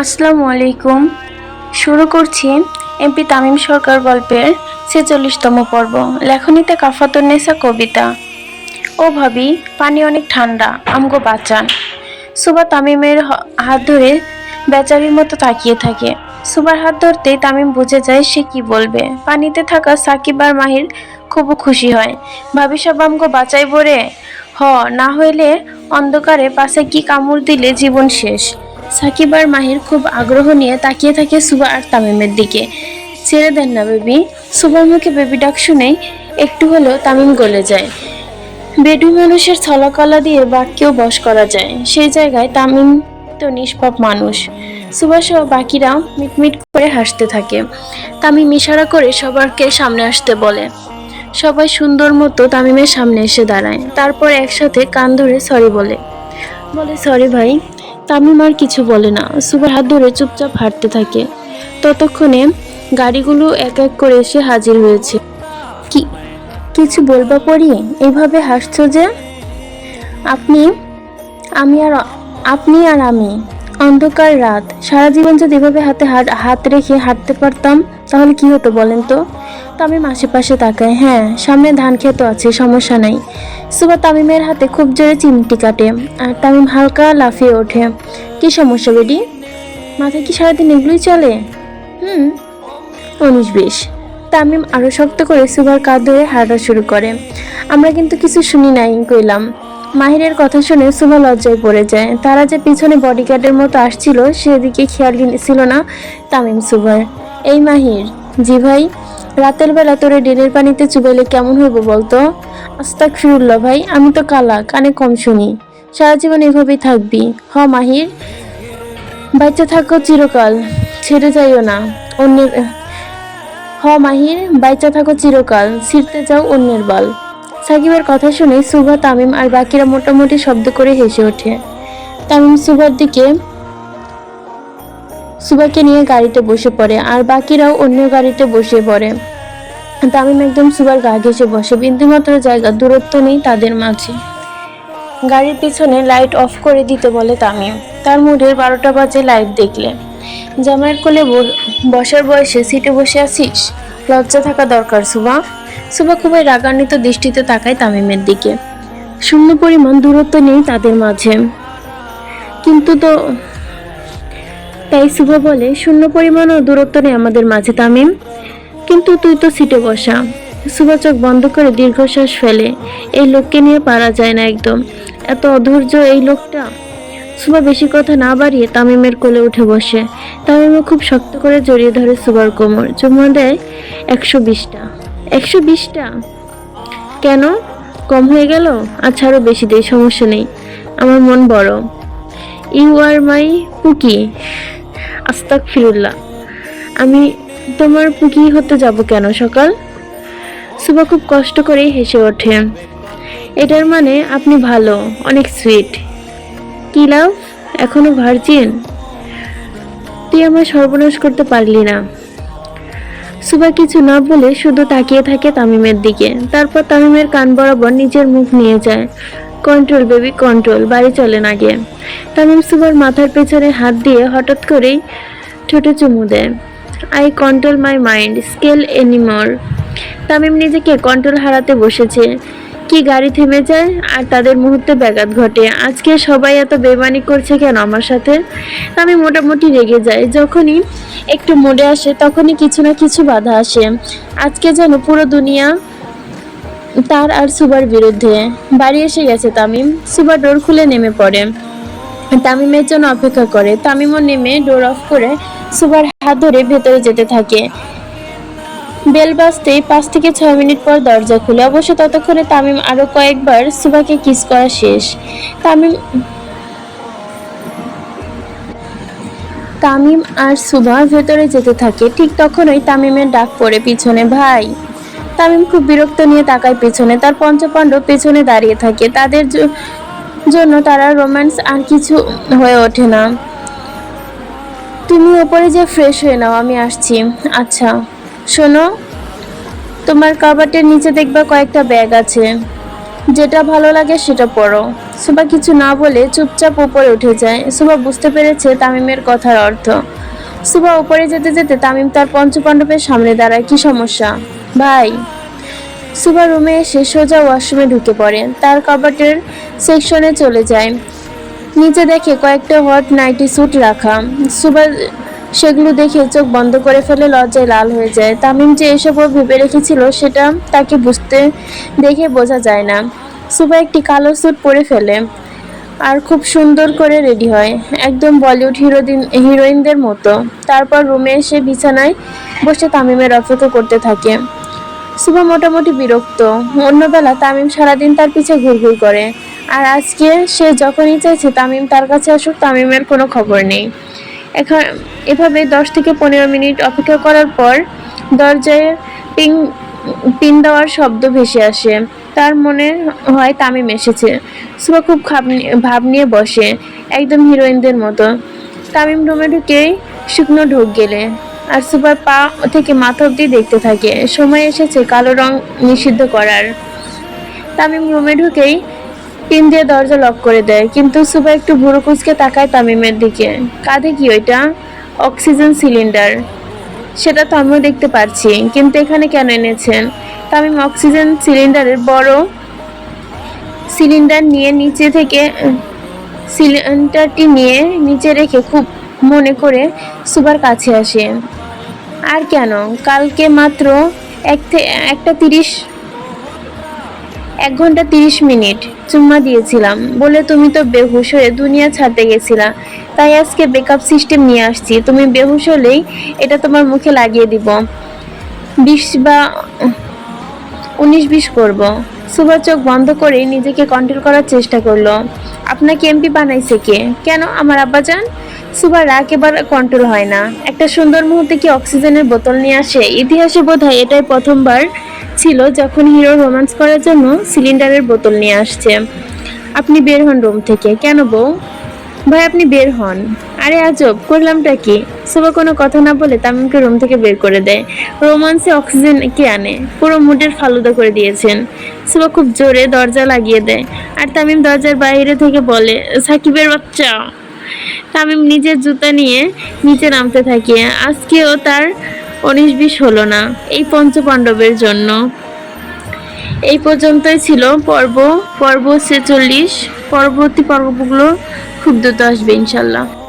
আসসালামু আলাইকুম। শুরু করছি এমপি তামিম সরকার গল্পের ছেচল্লিশতম পর্ব, লেখনীতে কাফাতুন্নেসা কবিতা। ও ভাবি, পানি অনেক ঠান্ডা, আমগো বাঁচান। সুবা তামিমের হাত ধরে বেচারির মতো তাকিয়ে থাকে। সুবার হাত ধরতেই তামিম বুঝে যায় সে কি বলবে। পানিতে থাকা সাকিব আর মাহির খুব খুশি হয়। ভাবি, সব আমগো বাঁচাই বরে হ, না হইলে অন্ধকারে পাশে কি কামড় দিলে জীবন শেষ? সাকিব আর মাহির খুব আগ্রহ নিয়ে তাকিয়ে থাকে সুবা আর তামিমের দিকে। ছেড়ে দেন না বেবি। সুবার মুখে বেবি ডাক শুনেই একটু হলেও তামিম গলে যায়। বেডু মানুষের ছলাকলা দিয়ে বাক্যেও বশ করা যায়। সেই জায়গায় তামিম তো নিষ্পাপ মানুষ। ও বাকিরা মিটমিট করে হাসতে থাকে। তামিম ইশারা করে সবারকে সামনে আসতে বলে। সবাই সুন্দর মতো তামিমের সামনে এসে দাঁড়ায়। তারপর একসাথে কান ধরে সরি বলে। বলে সরি ভাই। তামিম আর কিছু বলে না। সুবার হাত ধরে চুপচাপ হাঁটতে থাকে। ততক্ষণে গাড়িগুলো এক এক করে এসে হাজির হয়েছে। কি, কিছু বলবা পড়ি? এইভাবে হাসছো যে? আপনি, আমি আর, আপনি আর আমি, অন্ধকার রাত। সারা জীবন যদি এভাবে হাত হাত রেখে হাঁটতে পারতাম, তাহলে কি হতো বলেন তো? তামিম আশেপাশে তাকায়। হ্যাঁ সামনে ধান ক্ষেত আছে, সমস্যা নাই। সুবা তামিমের হাতে খুব জোরে চিমটি কাটে আর তামিম হালকা লাফিয়ে ওঠে। কি সমস্যা বেডি মাথায় কি সারাদিন এগুলোই চলে? হুম, উনিশ বিশ। তামিম আরও শক্ত করে সুবার কাঁধ ধরে হাঁটা শুরু করে। আমরা কিন্তু কিছু শুনি নাই, কইলাম। মাহিরের কথা শুনে সুভা লজ্জায় পড়ে যায়। তারা যে পিছনে বডিগার্ডের মতো আসছিল, সেদিকে খেয়াল ছিল না তামিম সুভার। এই মাহির, জি ভাই রাতের বেলা তোরে ডেনের পানিতে চুবাইলে কেমন হইব বলতো? আস্তাক ফিরুল্লাহ ভাই, আমি তো কালা, কানে কম শুনি। সারা জীবন এভাবেই থাকবি। হ, মাহির। বাচ্চা থাকো চিরকাল, ছেড়ে যাইও না অন্যের হ, মাহির, বাইচা থাকো চিরকাল, ছিঁড়তে যাও অন্যের বল। সাকিবের কথা শুনে সুভা, তামিম আর বাকিরা মোটামুটি শব্দ করে হেসে ওঠে। তামিম সুভার দিকে সুভাকে নিয়ে গাড়িতে বসে পড়ে, আর বাকিরাও অন্য গাড়িতে বসে পড়ে। তামিম একদম সুভার গা ঘেসে বসে, বিন্দুমাত্র জায়গা, দূরত্ব নেই তাদের মাঝে। গাড়ির পিছনে লাইট অফ করে দিতে বলে তামিম। তার মুডের বারোটা বাজে লাইট দেখলে। জামাইয়ের কোলে বসার বয়সে সিটে বসে আছিস? লজ্জা থাকা দরকার সুবা সুবা খুবই রাগান্বিত দৃষ্টিতে তাকায় তামিমের দিকে। শূন্য পরিমাণ দূরত্ব নেই তাদের মাঝে। কিন্তু তো তাই সুভা বলে শূন্য পরিমাণও দূরত্ব নেই আমাদের মাঝে, তামিম। কিন্তু তুই তো সিটে বসা। সুভা চোখ বন্ধ করে দীর্ঘশ্বাস ফেলে। এই লোককে নিয়ে পারা যায় না একদম। এত অধৈর্য এই লোকটা। সুবা বেশি কথা না বাড়িয়ে তামিমের কোলে উঠে বসে। তামিমও খুব শক্ত করে জড়িয়ে ধরে সুবার কোমর। চুমা দেয় একশো বিশটা। একশো বিশটা? কেন? কম হয়ে গেল? আচ্ছা আরও বেশি দেয় সমস্যা নেই। আমার মন বড়। You are my pookie. আস্তাক ফিরুল্লাহ আমি তোমার পুকি হতে যাব কেন সকাল? সুবা খুব কষ্ট করেই হেসে ওঠে। এটার মানে আপনি ভালো, অনেক সুইট কি লাভ? এখনও ভার্জিন তুই আমার সর্বনাশ করতে পারলি না। সুবা কিছু না বলে শুধু তাকিয়ে থাকে তামিমের দিকে। তারপর তামিমের কান বরাবর নিজের মুখ নিয়ে যায়। কন্ট্রোল বেবি কন্ট্রোল বাড়ি চলেন আগে তামিম সুবার মাথার পেছনে হাত দিয়ে হঠাৎ করেই ঠোঁটে চুমু দেয়। I control my mind scale anymore Tamim নিজেকে কন্ট্রোল হারাতে বসেছে। কি গাড়ি থেমে যায় আর তাদের মুহূর্তে ব্যাঘাত ঘটে। আজকে সবাই এত বেমানি করছে কেন আমার সাথে? আমি মোটামুটি রেগে যাই যখনই একটু মোড়ে আসে, তখনই কিছু না কিছু বাধা আসে। আজকে যেন পুরো দুনিয়া তার আর সুবার বিরুদ্ধে। বাড়ি এসে গেছে তামিম। সুবা ডোর খুলে নেমে পড়ে। তামিমের জন্য অপেক্ষা করে। তামিমও নেমে ডোর অফ করে সুবার হাত ধরে ভেতরে যেতে থাকে। বেল বাজতেই পাঁচ থেকে ছয় মিনিট পর দরজা খুলে। অবশ্য ততক্ষণে তামিম আরও কয়েকবার সুবাকে কিস করা শেষ। তামিম তামিম আর সুভা ভেতরে যেতে থাকে। ঠিক তখনই তামিমের ডাক পড়ে পিছনে, ভাই! তামিম খুব বিরক্ত নিয়ে তাকায় পেছনে। তার পঞ্চপাণ্ডব পেছনে দাঁড়িয়ে থাকে। তাদের জন্য তারা রোম্যান্স আর কিছু হয়ে ওঠে না। তুমি ওপরে যে ফ্রেশ হয়ে নাও, আমি আসছি। আচ্ছা শোনো, তোমার কাবাটের নিচে দেখবা কয়েকটা ব্যাগ আছে। যেটা ভালো লাগে সেটা পরো। সুবা কিছু না বলে চুপচাপ উপরে উঠে যায়। সুবা বুঝতে পেরেছে তামিমের কথার অর্থ। সুবা উপরে যেতে যেতে তামিম তার পঞ্চপাণ্ডবের সামনে দাঁড়ায়। কি সমস্যা? ভাই। সুবা রুমে এসে সোজা ওয়াশরুমে ঢুকে পড়ে। তার কাবাটের সেকশনে চলে যায়। নিচে দেখে কয়েকটা হট নাইটি স্যুট রাখা। সুবা সেগুলো দেখে চোখ বন্ধ করে ফেলে লজ্জায় লাল হয়ে যায়। তামিম যে এসব ও ভেবে রেখেছিল, সেটা তাকে বুঝতে দেখে বোঝা যায় না। সুবা একটি কালো স্যুট পরে ফেলে। আর খুব সুন্দর করে রেডি হয়। একদম বলিউড হিরোদিন হিরোইনদের মতো। তারপর রুমে এসে বিছানায় বসে তামিমের অপেক্ষা করতে থাকে। সুবা মোটামুটি বিরক্ত। অন্যবেলা তামিম সারাদিন তার পিছে ঘুরঘুর করে। আর আজকে সে যখনই চাইছে তামিম তার কাছে আসুক, তামিমের কোনো খবর নেই। এখন এভাবে দশ থেকে পনেরো মিনিট অপেক্ষা করার পর দরজায় পিং, পিন দেওয়ার শব্দ ভেসে আসে। তার মনে হয় তামিম এসেছে। সুবা খুব ভাব নিয়ে বসে, একদম হিরোইনদের মতো। তামিম রুমে ঢুকেই শুকনো ঢোক গেলে, আর সুপার পা থেকে মাথা অব্দি দেখতে থাকে। সময় এসেছে কালো রং নিষিদ্ধ করার। তামিম রুমে ঢুকেই পিন দিয়ে দরজা লক করে দেয়, কিন্তু সুবা একটু ভুরু কুচকে তাকায় তামিমের দিকে। কাঁধে কি ওইটা? Oxygen cylinder. সেটা তো আমিও দেখতে পারছি, কিন্তু এখানে কেন এনেছেন? তামিম অক্সিজেন সিলিন্ডারের বড় সিলিন্ডার নিয়ে নিচে থেকে, সিলিন্ডারটি নিয়ে নিচে রেখে খুব মনে করে সুবার কাছে আসে। আর কেন? কালকে মাত্র এক একটা তিরিশ, এক ঘণ্টা তিরিশ মিনিট চুম্মা দিয়েছিলাম। বলে, তুমি তো বেহুশ হয়ে দুনিয়া ছাড়তে গেছিলা। তাই আজকে বেকআপ সিস্টেম নিয়ে আসছি। তুমি বেহুশ হলেই এটা তোমার মুখে লাগিয়ে দিব। বিশ বা উনিশ বিশ করব। সুভা চোখ বন্ধ করে নিজেকে কন্ট্রোল করার চেষ্টা করল। আপনাকে এমপি বানাইছে কে? কেন আমার আব্বাজান? সুভার রাগ এবার কন্ট্রোল হয় না। একটা সুন্দর মুহূর্তে কি অক্সিজেনের বোতল নিয়ে আসে? ইতিহাসে বোধহয় এটাই প্রথমবার ছিল যখন হিরো রোমান্স করার জন্য সিলিন্ডারের বোতল নিয়ে আসছে। আপনি বের হন রুম থেকে। কেন বউ? ভাই, আপনি বের হন। আরে আজব, করলামটা কি? সুবা কোনো কথা না বলে তামিমকে রুম থেকে বের করে দেয়। রোমান্সে অক্সিজেন কে আনে? পুরো মুডের ফালুদা করে দিয়েছেন। সুবা খুব জোরে দরজা লাগিয়ে দেয় আর তামিম দরজার বাইরে থেকে বলে, সাকিবের বাচ্চা। তামিম নিজের জুতা নিয়ে নিচে নামতে থাকে। আজকেও তার উনিশ বিশ হলো না, এই পঞ্চপাণ্ডবের জন্য। এই পর্যন্তই ছিল পর্ব। পর্ব ছেচল্লিশ। পরবর্তী পর্বগুলো খুব দ্রুত আসবে, ইনশাল্লাহ।